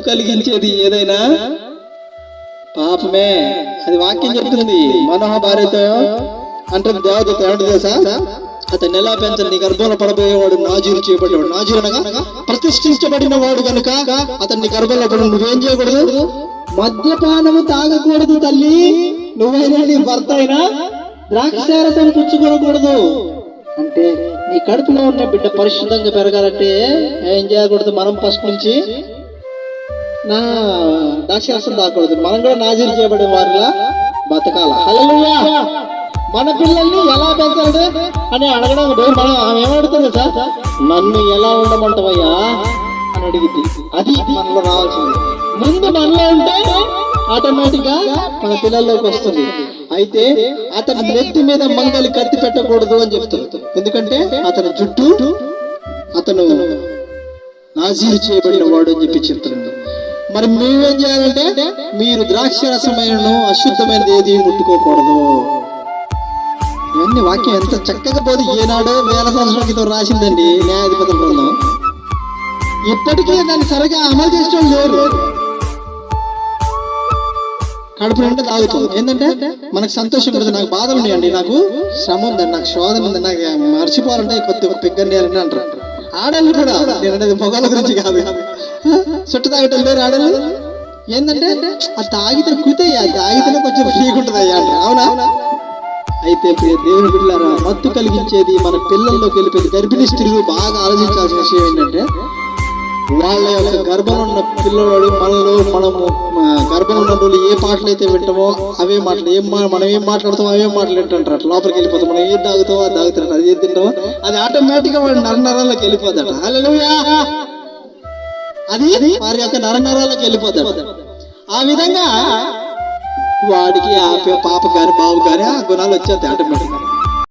కలిగించేది ఏదైనా? పాపమే. అది వాక్యం చెప్తుంది. మనోహ భార్యత అంటే దేవత ఏమంటే తెలుసా? అతన్ని ఎలా పెంచాలి? నీ గర్భంలో పడబోయేవాడు నాజీరు చేయబడేవాడు నాజీరు అనగా ప్రతిష్ఠించబడిన వాడు కనుక అతన్ని గర్భంలో పడి నువ్వేం చేయకూడదు? మద్యపానము తాగకూడదు తల్లి. నువ్వైనా నీ భర్త అయినా ద్రాక్షారసం పుచ్చుకోకూడదు. అంటే నీ కడుపులో ఉన్న బిడ్డ పరిశుద్ధంగా పెరగాలంటే ఏం చేయకూడదు? మనం ఫస్ట్ నుంచి నా దాక్షరసం రాకూడదు. మనం కూడా నాజీరు చేయబడే వారిలా బతకాల. హల్లెలూయా! మన పిల్లల్ని ఎలా పెంచాలి అని అడగడం మనం ఆమె ఏమడుతుంది సార్? నన్ను ఎలా ఉండమంటావయ్యా? అని అడిగింది అది మనలో రావాల్సింది. ముందు మనలో ఉంటే ఆటోమేటిక్గా మన పిల్లల్లోకి వస్తుంది. అయితే అతని నెత్తి మీద మంగలి కత్తి పెట్టకూడదు అని చెప్తారు ఎందుకంటే అతని జుట్టు అతను నాజీరు చేయబడిన వాడు అని చెప్పి చెప్తున్నాడు మరి మేమేం చేయాలంటే మీరు ద్రాక్ష రసమైనను అశుద్ధమైనది ఏది ముట్టుకోకూడదు. ఇవన్నీ వాక్యం ఎంత చక్కగా పోదు ఏనాడో వేల సంవత్సరాల క్రితం రాసిందండి న్యాయాధిపతుల బృందం ఇప్పటికే దాన్ని సరిగా అమలు చేసిన లేరు కడుపు నిండా తాగుతుంది ఏంటంటే మనకు సంతోషం కూడా నాకు బాధలు ఉన్నాయండి నాకు శ్రమ ఉందండి నాకు శోధన ఉంది నాకు మర్చిపోవాలంటే కొద్దిగా ఒక పిగ్గండి అంటారు. ఆడాలి కూడా నేను అనేది మొగాల గురించి కాదు. చుట్టు తాగటం లేరు ఆడలు. ఏంటంటే ఆ తాగితే కుతయ్యా తాగితేనే కొంచెం ఫ్రీగా ఉంటుంది అయ్యా అవునా? అయితే దేవుని బిడ్డారా మత్తు కలిగించేది మన పిల్లల్లోకి వెళ్ళిపోయింది. గర్భిణీ స్త్రీలు బాగా ఆలోచించాల్సిన విషయం ఏంటంటే వాళ్ళ యొక్క గర్భంలో ఉన్న పిల్లవాడు మనలో మనము గర్భం గర్భంలో ఉన్న రోజులు ఏ పాటలు అయితే వింటామో అవే మాటలు ఏం మనం ఏం మాట్లాడతామో అవే మాటలు వింటుంటారు. అట్లా లోపలికి వెళ్ళిపోతాం మనం ఏం తాగుతామో అది తాగుతారట అది ఏం తింటామో అది ఆటోమేటిక్గా వాడి నరనరాల్లోకి వెళ్ళిపోతాట అది వారి యొక్క నరనరాలకు వెళ్ళిపోతాడు ఆ విధంగా వాడికి ఆ పాప కానీ బాబు కానీ ఆ గుణాలు వచ్చేస్తాయి ఆటోమేటిక్